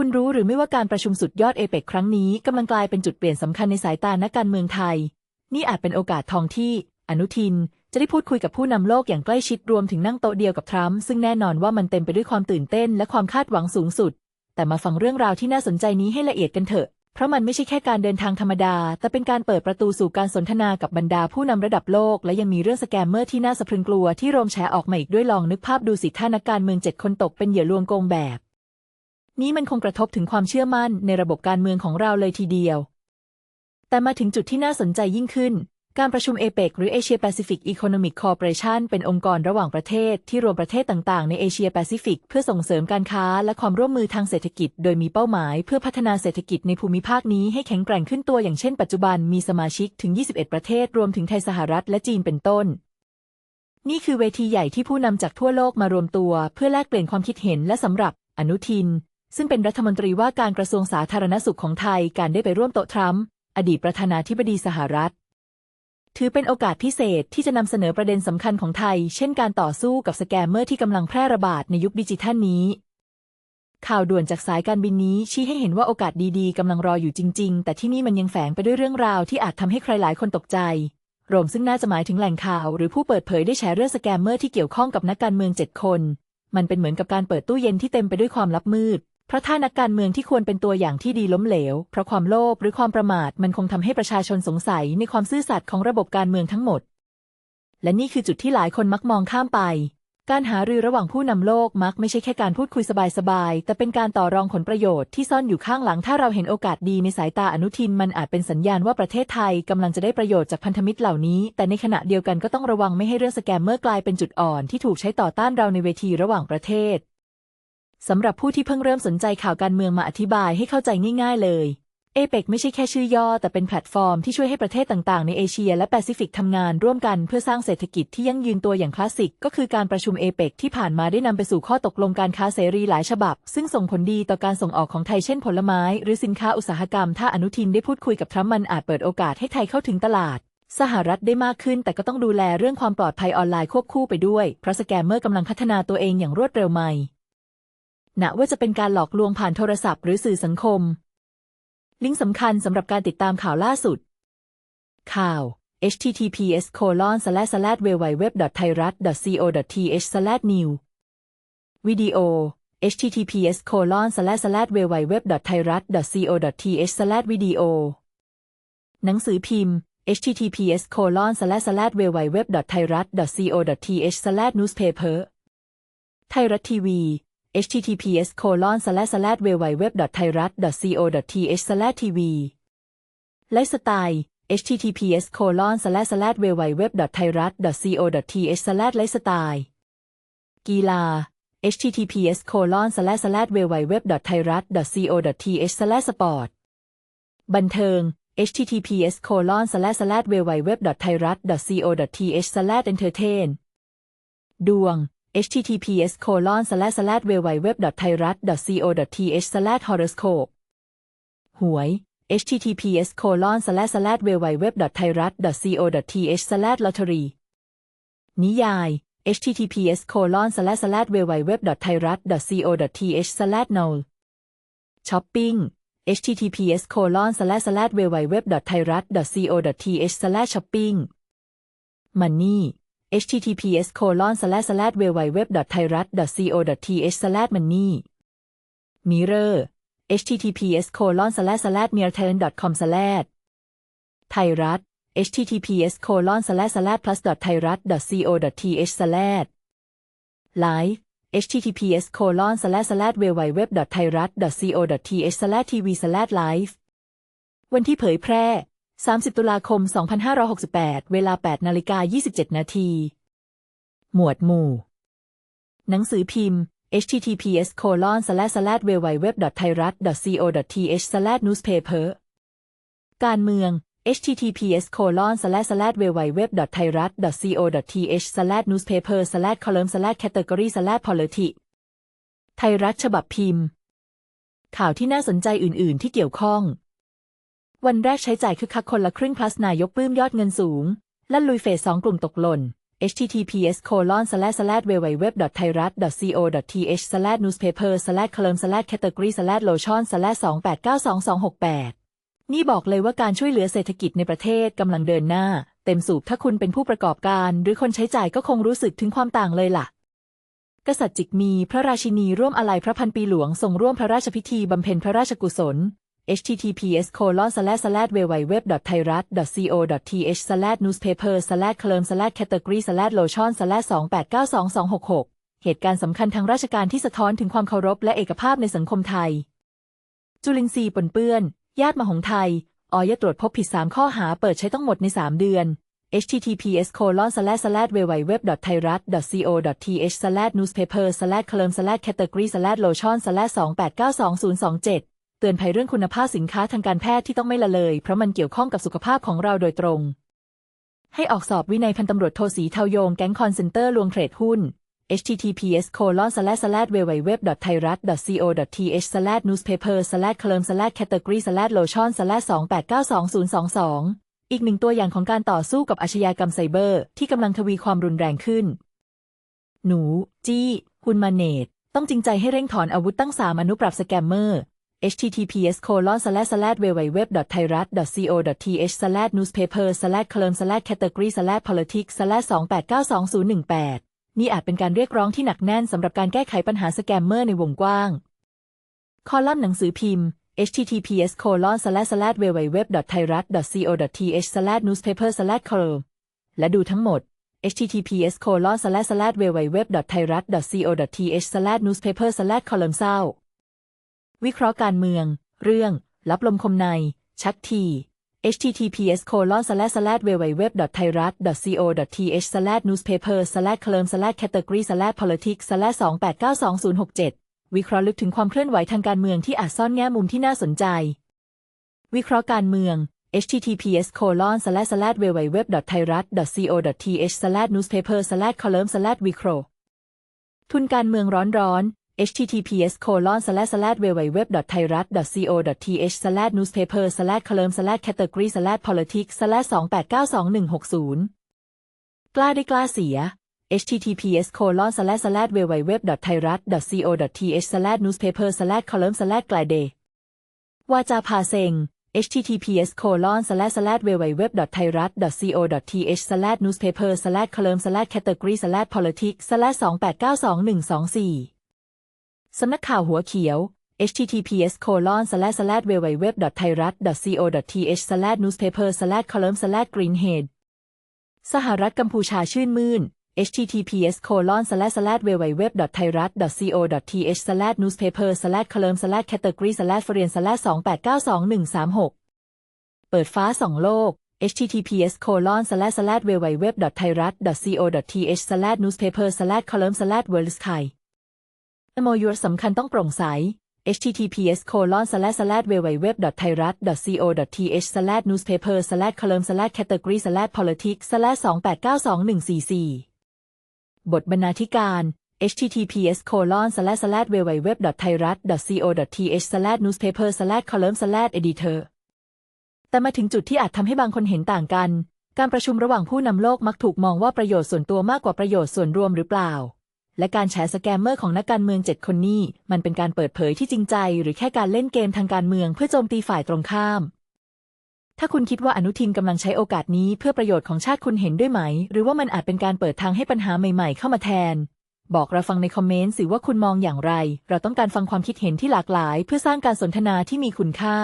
คุณรู้หรือไม่ว่าการประชุมสุดยอดเอเปกครั้งนี้กำลังกลายเป็นจุดเปลี่ยนสำคัญในสายตานักการเมืองไทย นี่อาจเป็นโอกาสทองที่ อนุทิน จะได้พูดคุยกับผู้นำโลกอย่างใกล้ชิดรวมถึงนั่งโต๊ะเดียวกับทรัมป์ซึ่งแน่นอนว่ามันเต็มไปด้วยความตื่นเต้นและความคาดหวังสูงสุด แต่มาฟังเรื่องราวที่น่าสนใจนี้ให้ละเอียดกันเถอะ เพราะมันไม่ใช่แค่การเดินทางธรรมดา แต่เป็นการเปิดประตูสู่การสนทนากับบรรดาผู้นำระดับโลก และยังมีเรื่องสแกมเมอร์ที่น่าสะพรึงกลัวที่โรมแชร์ออกมาอีกด้วยลองนึกภาพดูสิถ้านักการเมืองเจ็ดคนตกเป็นเหยื่อลวงโกงแบบ นี้มันคงกระทบถึงความเชื่อมั่นในระบบการเมืองของเราเลยทีเดียว แต่มาถึงจุดที่น่าสนใจยิ่งขึ้น การประชุมเอเปกหรือ Asia Pacific Economic Cooperation เป็นองค์กรระหว่างประเทศที่รวมประเทศต่างๆ ในเอเชียแปซิฟิกเพื่อส่งเสริมการค้าและความร่วมมือทางเศรษฐกิจ โดยมีเป้าหมายเพื่อพัฒนาเศรษฐกิจในภูมิภาคนี้ให้แข็งแกร่งขึ้นตัวอย่างเช่นปัจจุบันมีสมาชิกถึง 21 ประเทศ รวมถึงไทยสหรัฐและจีนเป็นต้นนี่คือเวทีใหญ่ที่ผู้นำจากทั่วโลกมารวมตัว เพื่อแลกเปลี่ยนความคิดเห็นและสำหรับอนุทิน ซึ่งเป็นรัฐมนตรีว่าการกระทรวงสาธารณสุขของไทยการได้ไปร่วมโต๊ะทรัมป์อดีตประธานาธิบดีสหรัฐ ถือเป็นโอกาสพิเศษที่จะนำเสนอประเด็นสำคัญของไทย เช่นการต่อสู้กับสแกมเมอร์ที่กำลังแพร่ระบาดในยุคดิจิทัลนี้ ข่าวด่วนจากสายการบินนี้ชี้ให้เห็นว่าโอกาสดีๆกำลังรออยู่จริง ๆ แต่ที่นี่มันยังแฝงไปด้วยเรื่องราวที่อาจทำให้ใครหลายคนตกใจโรมซึ่งน่าจะหมายถึงแหล่งข่าว หรือผู้เปิดเผยได้แชร์เรื่องสแกมเมอร์ที่เกี่ยวข้องกับนักการเมืองเจ็ดคน มันเป็นเหมือนกับการเปิดตู้เย็นที่เต็มไปด้วยความลับมืด เพราะถ้านักการเมืองที่ควรเป็นตัวอย่างที่ดีล้มเหลว เพราะความโลภหรือความประมาทมันคงทำให้ประชาชนสงสัยในความซื่อสัตย์ของระบบการเมืองทั้งหมด และนี่คือจุดที่หลายคนมักมองข้ามไป การหารือระหว่างผู้นำโลกมักไม่ใช่แค่การพูดคุยสบายๆ แต่เป็นการต่อรองผลประโยชน์ที่ซ่อนอยู่ข้างหลัง ถ้าเราเห็นโอกาสดีในสายตาอนุทินมันอาจเป็นสัญญาณว่าประเทศไทยกำลังจะได้ประโยชน์จากพันธมิตรเหล่านี้ แต่ในขณะเดียวกันก็ต้องระวังไม่ให้เรื่องสแกมเมอร์กลายเป็นจุดอ่อนที่ถูกใช้ต่อต้านเราในเวทีระหว่างประเทศ สำหรับผู้ที่เพิ่งเริ่มสนใจข่าวการเมืองมาอธิบายให้เข้าใจง่าย ๆ เลยเอเปกไม่ใช่แค่ชื่อย่อ แต่เป็นแพลตฟอร์มที่ช่วยให้ประเทศต่างๆ ในเอเชียและแปซิฟิกทำงานร่วมกันเพื่อสร้างเศรษฐกิจที่ยั่งยืนตัวอย่างคลาสสิก ก็คือการประชุมเอเปกที่ผ่านมาได้นำไปสู่ข้อตกลงการค้าเสรีหลายฉบับ ซึ่งส่งผลดีต่อการส่งออกของไทยเช่นผลไม้ หรือสินค้าอุตสาหกรรม ถ้าอนุทินได้พูดคุยกับทรัมป์มันอาจเปิดโอกาสให้ไทยเข้าถึงตลาด สหรัฐได้มากขึ้น แต่ก็ต้องดูแลเรื่องความปลอดภัยออนไลน์ควบคู่ไปด้วยเพราะสแกมเมอร์กำลังพัฒนาตัวเองอย่างรวดเร็วใหม่ ณว่าจะเป็นการหลอกลวงผ่านโทรศัพท์หรือสื่อสังคม ลิงก์สำคัญสำหรับการติดตามข่าวล่าสุด ข่าว https colon slash slash www thairat co th slash new วิดีโอ https colon slash slash www thairat co th slash วิดีโอหนังสือพิมพ์ https colon slash slash www thairat co th slash newspaper ไทยรัฐทีวี https colon slash slash www thairat co th slash tv ไลฟ์สไตล์ https colon slash slash www thairat co th slash ไลฟ์สไตล์กีฬา https colon slash slash www thairat co th slash สปอร์ตบันเทิง https colon slash slash www thairat co th slash entertain ดวง https colon slash slash www thairat co th slash horoscope หวย https colon slash slash www thairat co th slash lottery นิยาย https colon slash slash www thairat co th slash novel ช้อปปิ้ง https colon slash slash www thairat co th slash shopping มันนี่ https colon slash slash www thairat co th slash money mirror https colon slash slash mirrorturn com slash ไทยรัฐ https colon slash slash plus thairat co th slash live https colon slash slash www thairat co th slash tv slash live วันที่เผยแพร่ 30 ตุลาคม 2568 เวลา 8 นาฬิกา 27 นาที หมวดหมู่ หนังสือพิมพ์ https colon slash slash www thairat co th slash newspaper การเมือง https colon slash slash www thairat co th slash newspaper slash column slash category slash politics ไทยรัฐฉบับพิมพ์ ข่าวที่น่าสนใจอื่น ๆ ที่เกี่ยวข้อง วันแรกใช้จ่ายคึกคักคนละครึ่ง plus นายกปลื้มยอดเงินสูง แลั่นลุยเฟสสองกลุ่มตกหล่น https colon slash slash www thai rat co th slash newspaper slash column slash category slash lotion slash 28922268 นี่บอกเลยว่าการช่วยเหลือเศรษฐกิจในประเทศกำลังเดินหน้า เต็มสูบถ้าคุณเป็นผู้ประกอบการ หรือคนใช้จ่ายก็คงรู้สึกถึงความต่างเลยล่ะ กษัตริย์จิกมีพระราชินีร่วมอาลัยพระพันปีหลวงทรงร่วมพระราชพิธีบำเพ็ญพระราชกุศล https colon slash slash www thai rat co th slash newspaper slash column slash category slash lotion slash 2 8 9 2 2 6 6เหตุการณ์สำคัญทางราชการที่สะท้อนถึงความเคารพและเอกภาพในสังคมไทย จุลินทรีย์ปนเปื้อน ญาติมหงไทย ออยตรวจพบผิด 3 ข้อหาเปิดใช้ต้องหมดใน 3 เดือน https colon slash slash www thai rat co th slash newspaper slash column slash category slash lotion slash 28922267 เตือนภัยเรื่องคุณภาพสินค้าทางการแพทย์ที่ต้องไม่ละเลย เพราะมันเกี่ยวข้องกับสุขภาพของเราโดยตรง ให้ออกสอบวินัยพันตำรวจโทสีเทาโยงแก๊งคอนเซนเตอร์ลวงเทรดหุ้น https colon slash slash www thai rat co th slash newspaper slash column slash category slash lotion slash 289222 อีกหนึ่งตัวอย่างของการต่อสู้กับอาชญากรรมไซเบอร์ ที่กำลังทวีความรุนแรงขึ้น หนู จี้ คุณมาเนตต้องจริงใจให้เร่งถอนอาวุธตั้งสามอนุปรับสแกมเมอร์ https colon slash slash www thai rat co th slash newspaper slash column slash category slash politics slash 2892018 นี่อาจเป็นการเรียกร้องที่หนักแน่นสำหรับการแก้ไขปัญหาสแกมเมอร์ในวงกว้าง คอลัมน์หนังสือพิมพ์ https colon slash slash www thai rat co th slash newspaper slash column และดูทั้งหมด https colon slash slash www thai rat co th slash newspaper slash column เศร้า วิเคราะห์การเมือง เรื่อง รับลมคมใน ชักที https colon slash slash www thai rat co th slash newspaper slash column slash category slash politics slash 2892067 วิเคราะห์ลึกถึงความเคลื่อนไหวทางการเมืองที่อาจซ่อนแง่มุมที่น่าสนใจ วิเคราะห์การเมือง https colon slash slash www thai rat co th slash newspaper slash column slash วิเคราะห์ทุนการเมืองร้อนร้อน https colon slash slash www thai rat co th slash newspaper slash column slash category slash politics slash 28922160 กล้าได้กล้าเสีย https colon slash slash www thai rat co th slash newspaper slash column slash กลายเดวาจาพาเซง https colon slash slash www thai rat co th slash newspaper slash column slash category slash politics slash 28922124 สำนักข่าวหัวเขียว https colon slash slash www thai rat co th slash newspaper slash column slash greenhead สหรัฐกัมพูชาชื่นมื่น https colon slash slash www thai rat co th slash newspaper slash column slash category slash เรียน slash 28922136 เปิดฟ้าสองโลก https colon slash slash www thai rat co th slash newspaper slash column slash world sky MOU สำคัญต้องโปร่งใส https colon slash slash www thai rat co th slash newspaper slash column slash category slash politics slash 28922144 บทบรรณาธิการ https colon slash slash www thai rat co th slash newspaper slash column slash editor แต่มาถึงจุดที่อาจทำให้บางคนเห็นต่างกัน การประชุมระหว่างผู้นำโลกมักถูกมองว่าประโยชน์ส่วนตัวมากกว่าประโยชน์ส่วนรวมหรือเปล่า และการแฉสแกมเมอร์ของนักการเมืองเจ็ดคนนี้ มันเป็นการเปิดเผยที่จริงใจ หรือแค่การเล่นเกมทางการเมืองเพื่อโจมตีฝ่ายตรงข้าม ถ้าคุณคิดว่าอนุทินกำลังใช้โอกาสนี้เพื่อประโยชน์ของชาติคุณเห็นด้วยไหม หรือว่ามันอาจเป็นการเปิดทางให้ปัญหาใหม่ๆ เข้ามาแทน บอกเราฟังในคอมเมนต์สิว่าคุณมองอย่างไร เราต้องการฟังความคิดเห็นที่หลากหลาย เพื่อสร้างการสนทนาที่มีคุณค่า